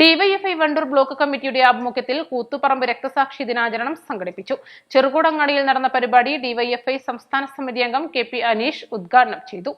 DYFI Wandoor block committee ആഭിമുഖ്യത്തിൽ കൂത്തുപറമ്പ് രക്തസാക്ഷി ദിനാചരണം സംഘടിപ്പിച്ചു. ചെറുകൂടങ്ങാടിയിൽ നടന്ന പരിപാടി ഡിവൈഎഫ്ഐ സംസ്ഥാന സമിതി അംഗം കെ പി അനീഷ് ഉദ്ഘാടനം ചെയ്തു.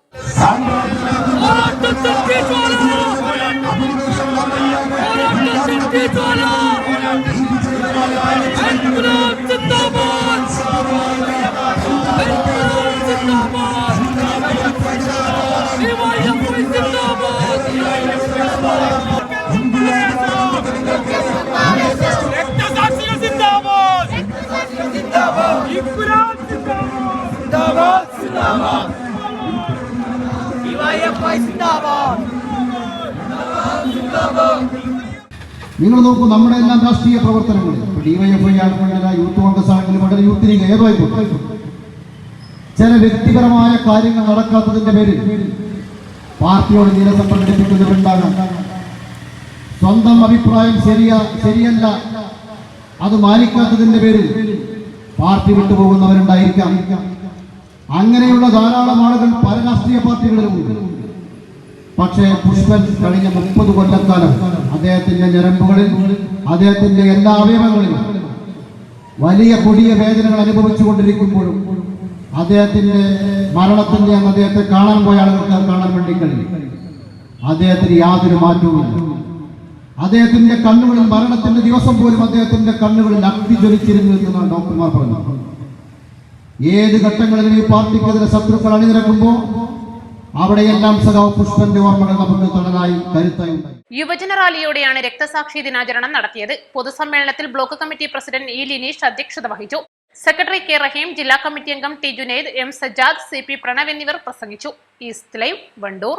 നിങ്ങൾ നോക്കൂ നമ്മുടെ എല്ലാം രാഷ്ട്രീയ പ്രവർത്തനങ്ങൾ ഡിവൈഎഫ്ഐ ആണെങ്കിലല്ല യൂത്ത് കോൺഗ്രസ് ആണെങ്കിലും വളരെ യൂത്ത് ലീഗ് ഏതായിക്കോട്ടെ. ചില വ്യക്തിപരമായ കാര്യങ്ങൾ നടക്കാത്തതിന്റെ പേരിൽ പാർട്ടിയോട് നീരസം പ്രകടിപ്പിക്കുന്നവരുണ്ടാകാം സ്വന്തം അഭിപ്രായം ശരിയ ശരിയല്ല അത് മാനിക്കാത്തതിന്റെ പേരിൽ പാർട്ടി വിട്ടുപോകുന്നവരുണ്ടായിരിക്കാം. അങ്ങനെയുള്ള ധാരാളം ആളുകൾ പല രാഷ്ട്രീയ പാർട്ടികളിലും പക്ഷേ പുഷ്പൻ കഴിഞ്ഞ മുപ്പത് കൊല്ലക്കാലം അദ്ദേഹത്തിന്റെ ഞരമ്പുകളിൽ അദ്ദേഹത്തിന്റെ എല്ലാ അവയവങ്ങളിലും വലിയ കൊടിയ വേദനകൾ അനുഭവിച്ചു കൊണ്ടിരിക്കുമ്പോഴും അദ്ദേഹത്തിന്റെ മരണത്തിന്റെ അന്ന് അദ്ദേഹത്തെ കാണാൻ പോയ ആളുകൾക്ക് അത് കാണാൻ വേണ്ടി കഴിയും അദ്ദേഹത്തിന് യാതൊരു മാറ്റവുമില്ല അദ്ദേഹത്തിന്റെ കണ്ണുകളിൽ മരണത്തിന്റെ ദിവസം പോലും അദ്ദേഹത്തിന്റെ കണ്ണുകളിൽ അഗ്നി ജ്വലിച്ചിരുന്നു എന്നാണ് ഡോക്ടർമാർ പറഞ്ഞത്. ഏത് ഘട്ടങ്ങളിലും ഈ പാർട്ടിക്കെതിരെ ശത്രുക്കൾ അണിനിരക്കുമ്പോൾ അവിടെയെല്ലാം സഖാവ് പുഷ്പന്റെ ഓർമ്മകൾ നമുക്ക് തണലായി കരുത്തായി യുവജന റാലിയോടെയാണ് രക്തസാക്ഷി ദിനാചരണം നടത്തിയത്. പൊതുസമ്മേളനത്തിൽ block committee president E Lineesh അധ്യക്ഷത വഹിച്ചു. സെക്രട്ടറി കെ റഹീം ജില്ലാ കമ്മിറ്റി അംഗം T Junaid M Sajad C P Pranav എന്നിവർ പ്രസംഗിച്ചു. East live Wandoor.